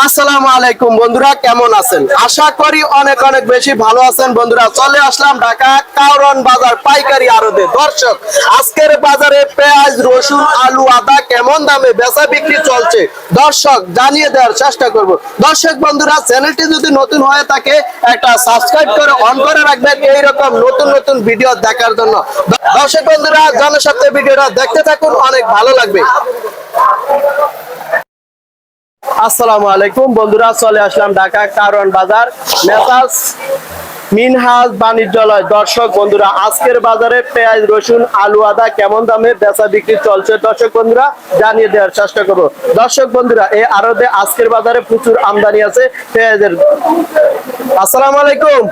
আসসালামু আলাইকুম বন্ধুরা, কেমন আছেন? আশা করি অনেক অনেক বেশি ভালো আছেন। বন্ধুরা, চলে আসলাম ঢাকা কাউরন বাজার পাইকারি আড়তে। দর্শক, আজকের বাজারে পেঁয়াজ, রসুন, আলু, আদা কেমন দামে বেচা বিক্রি চলছে? দর্শক, জানিয়ে দেওয়ার চেষ্টা করব। দর্শক বন্ধুরা, চ্যানেলটি যদি নতুন হয়ে থাকে, একটা সাবস্ক্রাইব করে অন করে রাখবেন। এইরকম নতুন নতুন ভিডিও দেখার জন্য। দর্শক বন্ধুরা, জনস্বার্থে ভিডিওটা দেখতে থাকুন, অনেক ভালো লাগবে। আসসালামু আলাইকুম। বন্ধুরা চলে আসলাম ঢাকা কারণ বাজার মেসাজ মিনহাজ বাণিজ্যালয়। দর্শক বন্ধুরা আজকের বাজারে পেঁয়াজ রসুন আলু আদা কেমন দামে বেচা বিক্রি চলছে? দর্শক বন্ধুরা জানিয়ে দেওয়ার চেষ্টা করব। দর্শক বন্ধুরা এই আরতে আজকের বাজারে প্রচুর আমদানি আছে পেঁয়াজের। আসসালামু আলাইকুম।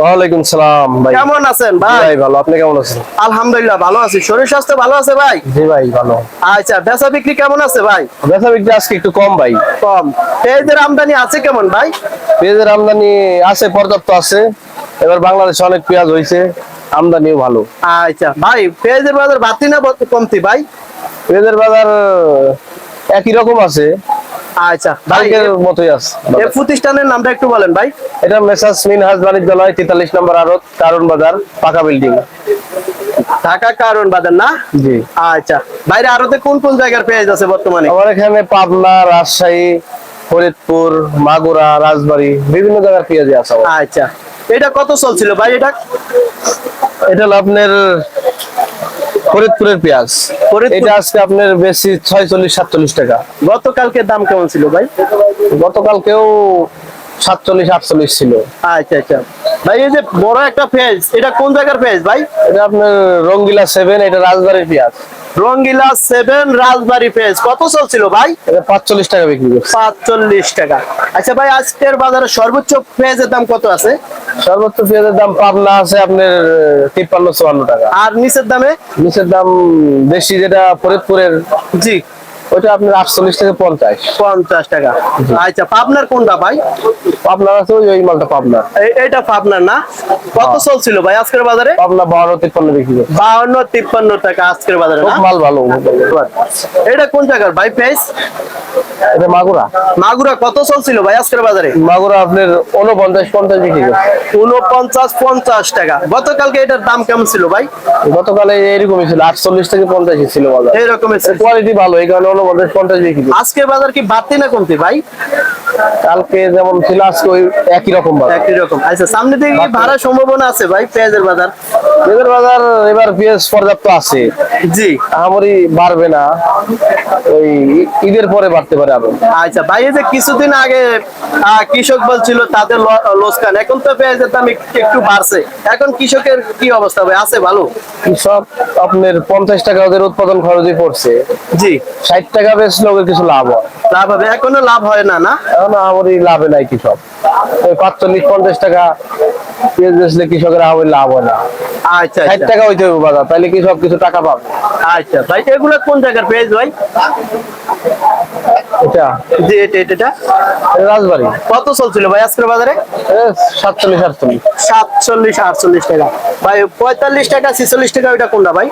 ওয়ালাইকুম সালাম ভাই। কেমন আছেন ভাই? ভাই ভালো। আপনি কেমন আছেন? আলহামদুলিল্লাহ ভালো আছি। শরীর স্বাস্থ্য ভালো আছে ভাই? জি ভাই ভালো। আচ্ছা বেচা বিক্রি কেমন আছে ভাই? বেচা বিক্রি আজকে একটু কম ভাই। কম। পেঁয়াজের আমদানি আছে কেমন ভাই? পেঁয়াজের আমদানি আছে পর্যাপ্ত আছে। এবার বাংলাদেশে অনেক পেঁয়াজ হয়েছে আমদানিও ভালো। আচ্ছা ভাই পেঁয়াজের বাজার বাড়তি না কমতি ভাই? পেঁয়াজের বাজার একই রকম আছে। আচ্ছা ভাই মতোই আছে এই প্রতিষ্ঠানের নামটা একটু বলেন ভাই। এটা মেসাস মিনহাজ বাণিজ্যালয় তেতাল্লিশ নম্বর আড়ত কারণ বাজার পাকা বিল্ডিং। ঢাকা কারণ বাজার না? জি। আচ্ছা বাইরে আরতে কোন কোন জায়গার পেঁয়াজ আছে বর্তমানে? আমার এখানে পাবনা রাজশাহী ফরিদপুর মাগুরা রাজবাড়ী বিভিন্ন জায়গার পেঁয়াজ আছে আচ্ছা এটা কত চলছিল ভাই এটা? এটা আপনার ফরিদপুরের পেঁয়াজ। এটা আজকে আপনার বেশি ছয়চল্লিশ সাতচল্লিশ টাকা। গতকালকে দাম কেমন ছিল ভাই? গতকালকেও সাতচল্লিশ আটচল্লিশ ছিল। আচ্ছা আচ্ছা। ভাই এই যে বড় একটা পেঁয়াজ এটা কোন জায়গার পেঁয়াজ ভাই? এটা আপনার রঙ্গিলা সেভেন এটা রাজবাড়ির পেঁয়াজ। রঙ্গিলা সেভেন রাজবাড়ি ফেস কত চলছিল ভাই? পাঁচচল্লিশ টাকা বিক্রি করছে। পাঁচচল্লিশ টাকা। আচ্ছা ভাই আজকের বাজারে সর্বোচ্চ পেঁয়াজের দাম কত আছে? সর্বোচ্চ পেঁয়াজের দাম পাবনা আছে আপনার তিপ্পান্ন চুয়ান্ন টাকা। আর নিচের দামে? নিচের দাম বেশি যেটা ফরিদপুরের। জি। ওইটা আপনার আটচল্লিশ থেকে পঞ্চাশ। পঞ্চাশ টাকা। আচ্ছা পাবনার কোনটা ভাই? পাবনার আছে ওই মালটা পাবনার এটা পাবনার না? কত চলছিল ভাই আজকের বাজারে? পাবনা তিপ্পান্ন বিক্রি তিপ্পান্ন টাকা আজকের বাজারে মাল ভালো। এটা কোন জায়গার ভাই এটা মাগুরা। মাগুরা কত চলছিল ভাই আজকের বাজারে? মাগুরা আপনার উনপঞ্চাশ পঞ্চাশ বিক্রি করছে। উনপঞ্চাশ পঞ্চাশ টাকা। গতকালকে এটার দাম কেমন ছিল ভাই? গতকালে এরকমই ছিল আটচল্লিশ থেকে পঞ্চাশই ছিল বাজার এইরকমের ছিল। কোয়ালিটি ভালো এই কারণে উনপঞ্চাশ পঞ্চাশ বিক্রি আজকের বাজার কি বাড়তি না কমতি ভাই? কালকে যেমন ছিল আজকে ওই একই রকম একই রকম। আচ্ছা সামনে থেকে সম্ভাবনা আছে ভাই পেঁয়াজের বাজার? পেঁয়াজের বাজার এবার পেঁয়াজ পর্যাপ্ত আছে। জি। আমারই বাড়বে না। ওই ঈদের পরে বাড়তে পারে আরও। আচ্ছা ভাই এই যে কিছুদিন আগে কৃষক বলছিল তাদের ল- লোকসান এখন তো পেঁয়াজের দাম একটু- একটু বাড়ছে। এখন কৃষকের কি অবস্থা ভাই? আছে ভালো? কৃষক আপনার পঞ্চাশ টাকা ওদের উৎপাদন খরচই পড়ছে। জি। ষাট টাকা বেচলে ওদের কিছু লাভ হয়। লাভ হবে। এখনও লাভ হয় না না? এখন আমারই লাভে নাই কৃষক। ওই পাঁচচল্লিশ পঞ্চাশ টাকা পেঁয়াজ বেচলে কৃষকের আমার লাভ হয় না। আচ্ছা ষাট আচ্ছা। টাকা হইতে হবে বাজার তাহলে কৃষক কিছু টাকা পাবে। আচ্ছা ভাই এগুলো কোন জায়গার পেঁয়াজ ভাই? এটা? জি এটা এটা এটা। এটা রাজবাড়ি। কত চলছিল ভাই আজকের বাজারে? সাতচল্লিশ আটচল্লিশ। সাতচল্লিশ আটচল্লিশ টাকা। ভাই পঁয়তাল্লিশ টাকা ছিচল্লিশ টাকা ওইটা কোনটা ভাই?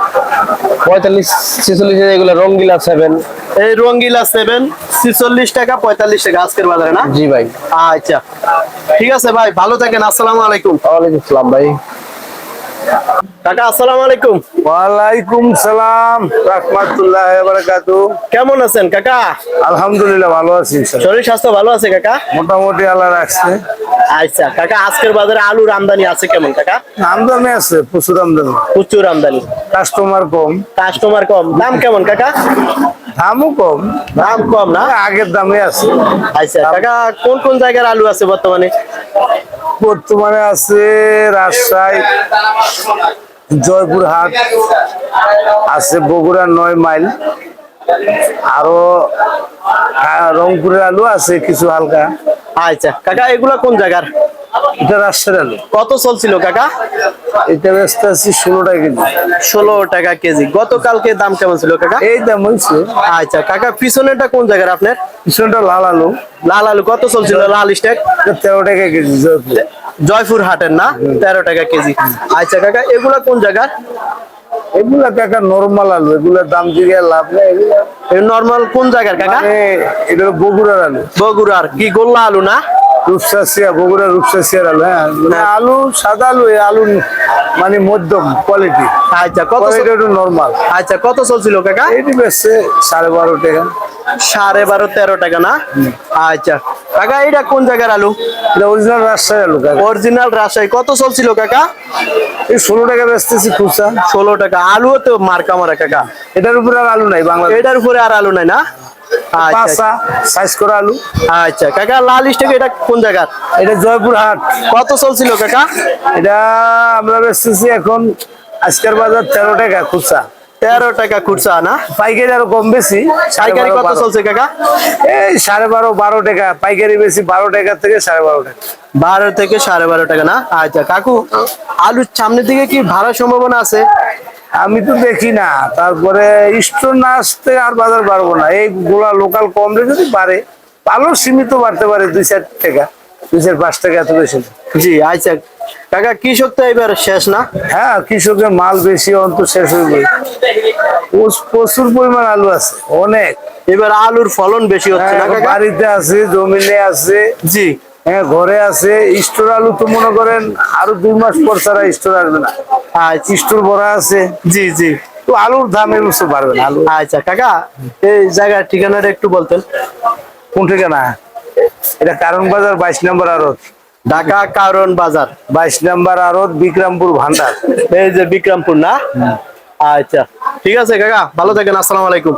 পঁয়তাল্লিশ ছেচল্লিশ এগুলো রঙ্গিলা সেভেন এই রঙ্গিলা সেভেন ছিচল্লিশ টাকা পঁয়তাল্লিশ টাকা আজকের বাজারে না? জি ভাই। আচ্ছা। ঠিক আছে ভাই ভালো থাকেন আসসালামু আলাইকুম। ওয়ালাইকুম আসসালাম ভাই। কাকা আসসালামু আলাইকুম। ওয়ালাইকুম সালাম রহমতুল্লাহ বারাকাতু কেমন আছেন কাকা? আলহামদুলিল্লাহ ভালো আছি শরীর স্বাস্থ্য ভালো আছে কাকা? মোটামুটি আল্লাহ রাখছে। আচ্ছা কাকা আজকের বাজারে আলুর আমদানি আছে কেমন কাকা? আমদানি আছে প্রচুর আমদানি। প্রচুর আমদানি। কাস্টমার কম। কাস্টমার কম। দাম কেমন কাকা? দামও কম। দাম কম না? আগের দামে আছে। আচ্ছা কাকা কোন কোন জায়গার আলু আছে বর্তমানে? বর্তমানে আছে রাজশাহী জয়পুরহাট আছে বগুড়া নয় মাইল। আরও আহ, রংপুরের আলু আছে কিছু হালকা। আচ্ছা কাকা এগুলা কোন জায়গার? এটা রাজশাহীর আলু। কত চলছিল কাকা? এটা ব্যস্ত আছি ষোলো টাকা কেজি। ষোলো টাকা কেজি। গতকালকে দাম কেমন ছিল কাকা? এই দাম হয়েছে। আচ্ছা কাকা পিছনেরটা কোন জায়গার আপনার? পিছনটা লাল আলু। লাল আলু। কত চলছিল লাল স্টেক? তেরো টাকা কেজি জয়পুর। হাটের না? তেরো টাকা কেজি। আচ্ছা কাকা এগুলা কোন জায়গার? এগুলা কাকা নর্মাল আলু। এগুলার দাম দিয়ে লাভ নেই। এগুলা নর্মাল কোন জায়গার কাকা? মানে এটা বগুড়ার আলু। বগুড়ার। কি গোল্লা আলু না? রূপসাসিয়া বগুড়া রূপসাসিয়ার আলু হ্যাঁ? মানে আলু সাদা আলু এই আলু মানে মধ্যম কোয়ালিটি আচ্ছা কত একটু নর্মাল আচ্ছা কত চলছিল কাকা? এটি বেচছে সাড়ে বারো টাকা। সাড়ে বারো তেরো টাকা না? আচ্ছা। কাকা এটা কোন জায়গার আলু? এটা অরিজিনাল রাজশাহী আলু কাকা। অরিজিনাল রাজশাহী। কত চলছিল কাকা? এই ষোলো টাকা বেচতেছি খুচরা। ষোলো টাকা। আলুও তো মার্কা মারা কাকা। এটার উপরে আর আলু নাই বাংলা এটার উপরে আর আলু নাই না? পাঁচা সাইজ করা আলু। আচ্ছা কাকা লাল স্টেক এটা কোন এটা জয়পুর হাট। কত চলছিল কাকা? এটা আমরা বেচতেছি এখন আজকের বাজার তেরো টাকা খুচরা। তেরো টাকা খুচরা না? পাইকারি আরও কম বেশি পাইকারি কত। চলছে কাকা? এই সাড়ে বারো বারো টাকা। পাইকারি বেশি বারো টাকা থেকে সাড়ে বারো টাকা। বারো থেকে সাড়ে বারো টাকা না? আচ্ছা কাকু আলুর সামনের দিকে কি ভাড়ার সম্ভাবনা আছে? আমি তো দেখি না। তারপরে স্টোর না আসতে আর বাজার বাড়বো না। এই গোলা লোকাল কম রেখে যদি বাড়ে ভালো সীমিত বাড়তে পারে দুই চার টাকা দুই চার পাঁচ টাকা এত বেশি। জি আচ্ছা। কাকা কৃষক তো এবার শেষ না? হ্যাঁ কৃষকের মাল বেশি অন্ত শেষ হয়ে প্রচুর পরিমাণ আলু আছে অনেক। এবার আলুর ফলন বেশি হচ্ছে না হ্যাঁ, বাড়িতে আছে জমিনে আছে। জি। হ্যাঁ ঘরে আছে স্টোর আলু তো মনে করেন আরও দুই মাস পর ছাড়া স্টোর আসবে না। আচ্ছা। স্টোর ভরা আছে। জি জি। তো আলুর দাম বছর বাড়বে না আলু। আচ্ছা কাকা এই জায়গার ঠিকানাটা একটু বলতেন। কোন ঠিকানা? এটা কারণ বাজার বাইশ নম্বর আড়ত। ঢাকা কারণ বাজার। বাইশ নম্বর আড়ত বিক্রমপুর ভান্ডার। এই যে বিক্রমপুর না? আচ্ছা ঠিক আছে কাকা ভালো থাকেন আসসালামু আলাইকুম।